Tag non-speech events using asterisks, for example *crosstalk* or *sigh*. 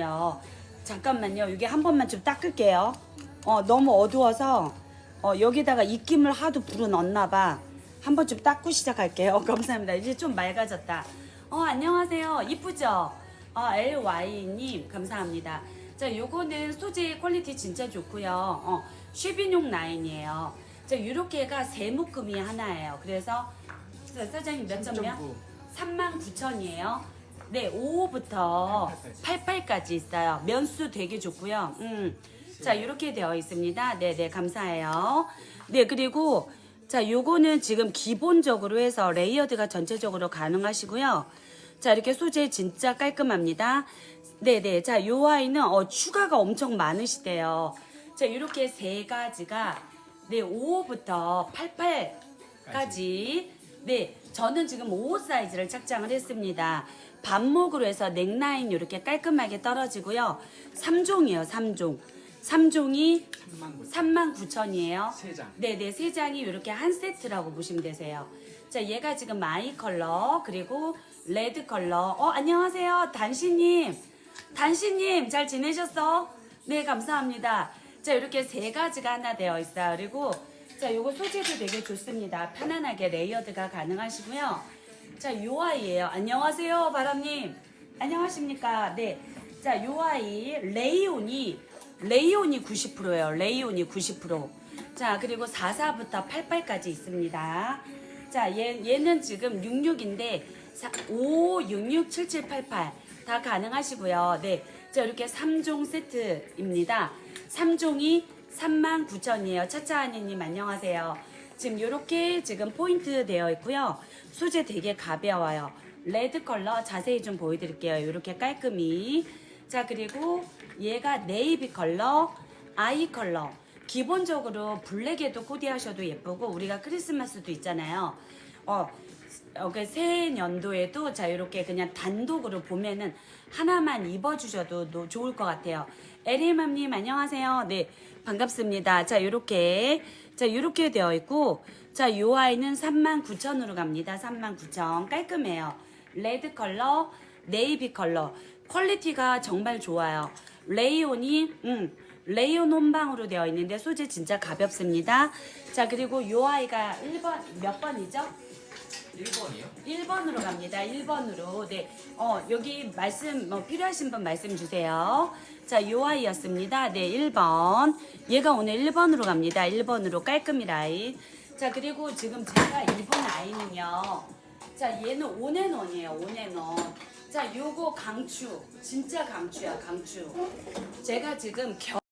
요. 잠깐만요. 이게 한 번만 좀 닦을게요. 어, 너무 어두워서 어, 여기다가 입김을 하도 불어 넣었나 봐. 한 번 좀 닦고 시작할게요. *laughs* 감사합니다. 이제 좀 맑아졌다. 어, 안녕하세요. 이쁘죠? 어, LY님 감사합니다. 자, 요거는 소재 퀄리티 진짜 좋고요. 어, 쉐비뇽 라인이에요. 자, 요렇게가 세 묶음이 하나예요. 그래서 자, 사장님 몇 점이야? 39,000이에요. 네, 5호부터 88까지 있어요. 면수 되게 좋고요. 음. 자, 이렇게 되어 있습니다. 네, 네, 감사해요. 네, 그리고 자, 요거는 지금 기본적으로 해서 레이어드가 전체적으로 가능하시고요. 자, 이렇게 소재 진짜 깔끔합니다. 네, 네. 자, 요 아이는 어, 추가가 엄청 많으시대요. 자, 이렇게 세 가지가 네, 5호부터 88까지 네, 저는 지금 5호 사이즈를 착장을 했습니다. 반목으로 해서 넥라인 이렇게 깔끔하게 떨어지고요. 3종이에요, 3종. 3종이 39,000이에요. 세 장. 네네, 세 장이 이렇게 한 세트라고 보시면 되세요. 자, 얘가 지금 마이 컬러, 그리고 레드 컬러. 어, 안녕하세요. 단시님. 단시님, 잘 지내셨어? 네, 감사합니다. 자, 이렇게 세 가지가 하나 되어 있어요. 그리고, 자, 요거 소재도 되게 좋습니다. 편안하게 레이어드가 가능하시고요. 자, 요 아이예요. 안녕하세요, 바람님. 안녕하십니까? 네. 자, 요 아이 레이온이 레이온이 90%예요. 레이온이 90%. 자, 그리고 44부터 88까지 있습니다. 자, 얘, 얘는 지금 66인데 5, 66, 77, 88 다 가능하시고요. 네. 자, 이렇게 3종 세트입니다. 3종이 39,000이에요. 차차하니님 안녕하세요. 지금 이렇게 지금 포인트 되어 있고요. 소재 되게 가벼워요. 레드 컬러 자세히 좀 보여드릴게요. 이렇게 깔끔히. 자, 그리고 얘가 네이비 컬러, 아이 컬러. 기본적으로 블랙에도 코디하셔도 예쁘고 우리가 크리스마스도 있잖아요. 어, 어, 그새 연도에도 자 이렇게 그냥 단독으로 보면은 하나만 입어주셔도 노- 좋을 것 같아요. 에리맘님 안녕하세요. 네 반갑습니다. 자 이렇게 자 이렇게 되어 있고 자요 아이는 39,000으로 갑니다. 39,000 깔끔해요. 레드 컬러, 네이비 컬러 퀄리티가 정말 좋아요. 레이온이 음 레이온 혼방으로 되어 있는데 소재 진짜 가볍습니다. 자 그리고 요 아이가 1번 몇 번이죠? 1번이요? 1번으로 갑니다. 1번으로. 네. 어, 여기 말씀, 뭐, 필요하신 분 말씀 주세요. 자, 요 아이였습니다. 네, 1번. 얘가 오늘 1번으로 갑니다. 1번으로 깔끔히 라인. 자, 그리고 지금 제가 입은 아이는요. 자, 얘는 온앤온이에요. 온앤온. 자, 요거 강추. 진짜 강추야, 강추. 제가 지금 겨